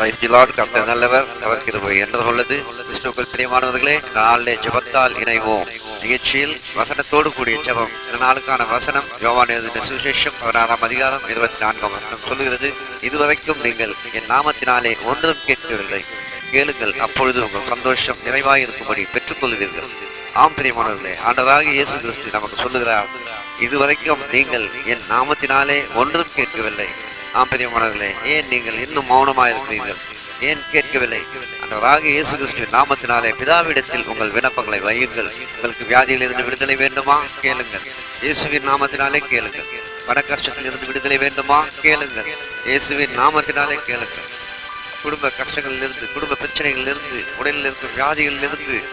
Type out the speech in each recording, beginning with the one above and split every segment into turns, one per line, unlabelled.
Wise Lord கர்த்தர் நல்லவர் அவர் கிருபை என்று உள்ளது கிறிஸ்துக்கள் பிரியமானவர்களே நாளிலே ஜெபத்தால் இணைவோம் நிகழ்ச்சியில் வசனத்தோடு கூடிய ஜெபம் இந்த நாளுக்கான வசனம் யோவான் எழுதின சுவிசேஷம் பதினாறாம் அதிகாரம் இருபத்தி நான்காம் வசனம் சொல்லுகிறது இதுவரைக்கும் நீங்கள் என் நாமத்தினாலே ஒன்றும் கேட்கவில்லை. கேளுங்கள் அப்பொழுது உங்கள் சந்தோஷம் நிறைவாக இருக்கும்படி பெற்றுக்கொள்வீர்கள். ஆம் பிரியமானவர்களே ஆண்டவராக இயேசு கிறிஸ்து நமக்கு சொல்லுகிறார் இதுவரைக்கும் நீங்கள் என் நாமத்தினாலே ஒன்றும் கேட்கவில்லை. ஆம் பிரியமானவர்களே ஏன் நீங்கள் இன்னும் மௌனமாக இருக்கிறீர்கள்? ஏன் கேட்கவில்லை? அந்த ராக இயேசு கிறிஸ்துவின் நாமத்தினாலே பிதாவிடத்தில் உங்கள் விண்ணப்பங்களை வையுங்கள். உங்களுக்கு வியாதியில் இருந்து விடுதலை வேண்டுமா? கேளுங்கள். இயேசுவின் நாமத்தினாலே கேளுங்கள். பண கஷ்டத்தில் இருந்து விடுதலை வேண்டுமா? கேளுங்கள். இயேசுவின் நாமத்தினாலே கேளுங்கள். குடும்ப கஷ்டங்களிலிருந்து குடும்ப பிரச்சனைகளிலிருந்து உடலில் இருக்கும் வியாதிகளிலிருந்து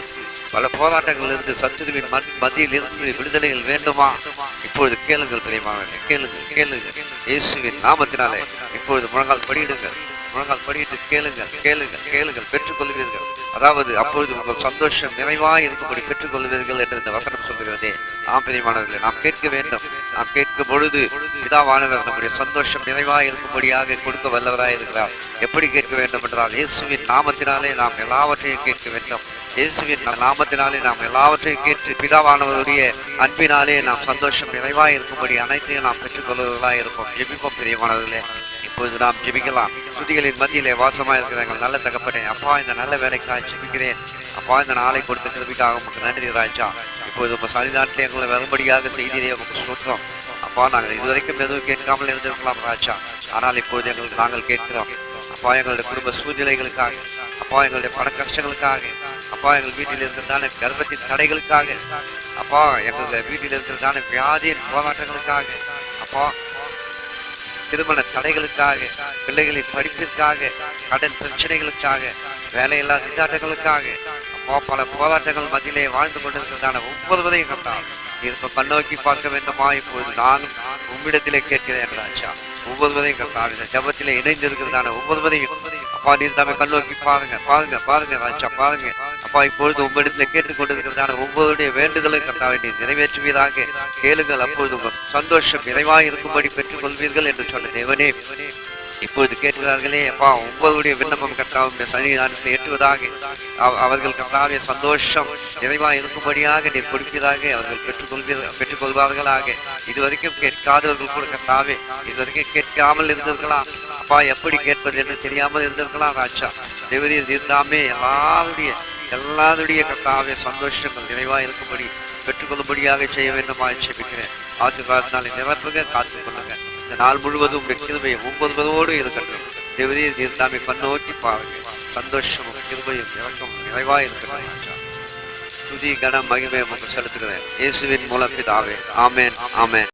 பல போராட்டங்களிலிருந்து சத்துருவின் மத்- மத்தியிலிருந்து விடுதலைகள் வேண்டுமா? இப்பொழுது கேளுங்கள் பிரியமானவர்களே கேளுங்கள் கேளுங்கள். இயேசுவின் நாமத்தினாலே இப்பொழுது முழங்கால் படியிடுங்கள். முழங்கால் படியிட்டு கேளுங்கள் கேளுங்கள் கேளுங்கள் பெற்றுக்கொள்வீர்கள். அதாவது அப்பொழுது உங்கள் சந்தோஷம் நிறைவாய் இருக்கும்படி பெற்றுக்கொள்வீர்கள் என்று இந்த வசனம் சொல்கிறதே நாம் பிரியமானவர்களே நாம் கேட்க வேண்டும். நாம் கேட்கும் பொழுது பிதாவானவர் நம்முடைய சந்தோஷம் நிறைவாய் இருக்கும்படியாக கொடுக்க வல்லவராக இருக்கிறார். எப்படி கேட்க வேண்டும் என்றால் இயேசுவின் நாமத்தினாலே நாம் எல்லாவற்றையும் கேட்க வேண்டும். இயேசுவின் நாமத்தினாலே நாம் எல்லாவற்றையும் கேட்டு பிதாவானவருடைய அன்பினாலே நாம் சந்தோஷம் நிறைவாக இருக்கும்படி அனைத்தையும் நாம் பெற்றுக்கொள்வதாக இருப்போம். ஜெபிப்போம் பிரியமானவர்களே. இப்போது நாம் ஜெபிக்கலாம். சுதிகளின் மத்தியிலே வாசமாக இருக்கிற எங்கள் நல்ல தகப்பனே அப்பா இந்த நல்ல வேலைக்காக ஜெபிக்கிறேன். அப்பா இந்த நாளை கொடுத்த கிருபிக்காக உங்களுக்கு நன்றி ராஜா இப்போது உங்கள் சன்னிதானத்தில் எங்களை வரும்படியாக செய்தியை உங்களுக்கு சொல்கிறோம் அப்பா நாங்கள் இதுவரைக்கும் எதுவும் கேட்காமல் இருந்திருக்கலாம் ராஜா. ஆனால் இப்போது எங்களுக்கு நாங்கள் கேட்கிறோம். அப்பா எங்களுடைய குடும்ப சூழ்நிலைகளுக்காக அப்பா எங்களுடைய பண கஷ்டங்களுக்காக அப்பா எங்கள் வீட்டில் இருக்கிறதான கர்ப்பத்தின் தடைகளுக்காக. அப்பா எங்கள் வீட்டில் இருக்கிறதான வியாதியின் போராட்டங்களுக்காக. அப்பா திருமண தடைகளுக்காக பிள்ளைகளின் படிப்பிற்காக கடன் பிரச்சனைகளுக்காக வேலையில்லா திண்டாட்டங்களுக்காக. அப்பா பல போராட்டங்கள் மத்தியிலே வாழ்ந்து கொண்டிருக்கிறதான ஒவ்வொருவரையும் கண்டால் நீ கண்ணோக்கி பார்க்க வேண்டுமா? இப்பொழுது நானும் உம்மிடத்திலே கேட்கிறேன் என்றாச்சா ஒவ்வொருவரையும் கண்டால் இந்த ஜபத்திலே இணைந்திருக்கிறதான ஒவ்வொருவரையும் அப்பா நீ தாமே கண்ணோக்கி பாருங்க பாருங்க பாருங்க ராஜா பாருங்க. அப்பா இப்பொழுது உங்களிடத்துல கேட்டுக்கொண்டிருக்கிறதான ஒவ்வொருடைய வேண்டுதலை கண்டாவை நீ நிறைவேற்றுவீராக. கேளுங்கள் அப்பொழுது உங்கள் சந்தோஷம் நிறைவாக இருக்கும்படி பெற்றுக்கொள்வீர்கள் என்று சொன்ன தேவனே. இப்பொழுது கேட்கிறார்களே அப்பா உங்களுடைய விண்ணப்பம் கர்த்தாவுடைய சன்னிதானத்தில் எட்டுவதாக. அவ- அவர்கள் கர்த்தாவே சந்தோஷம் நிறைவாக இருக்கும்படியாக நீர் கொடுப்பதாக அவர்கள் பெற்றுக்கொள்வீர்கள் பெற்றுக்கொள்வார்களாக. இதுவரைக்கும் கேட்காதவர்கள் கூட கர்த்தாவே இதுவரைக்கும் கேட்காமல் இருந்திருக்கலாம். அப்பா எப்படி கேட்பது என்று தெரியாமல் இருந்திருக்கலாம் ராஜா. தேவதையில் இருந்தாமே எல்லாருடைய எல்லாருடைய கர்த்தாவே சந்தோஷங்கள் நிறைவாக இருக்கும்படி பெற்றுக்கொள்ளும்படியாக செய்ய வேண்டுமா ஜெபிக்கிறேன். ஆசீர்வாதத்தினாலே நிரப்புங்க காத்து கொள்ளுங்க இந்த நாள் முழுவதும் உடைய கிருபையும் ஒவ்வொருவரோடு இருக்கட்டும் தேவதையை நீர் கண்ணோக்கி பாருங்க சந்தோஷமும் கிருபையும் இறக்கம் நிறைவாக இருக்கட்டும் ராஜா. துதி கன மகிமை உமக்கு செலுத்துகிறேன். இயேசுவின் மூலம் பிதாவே. ஆமேன் ஆமேன்.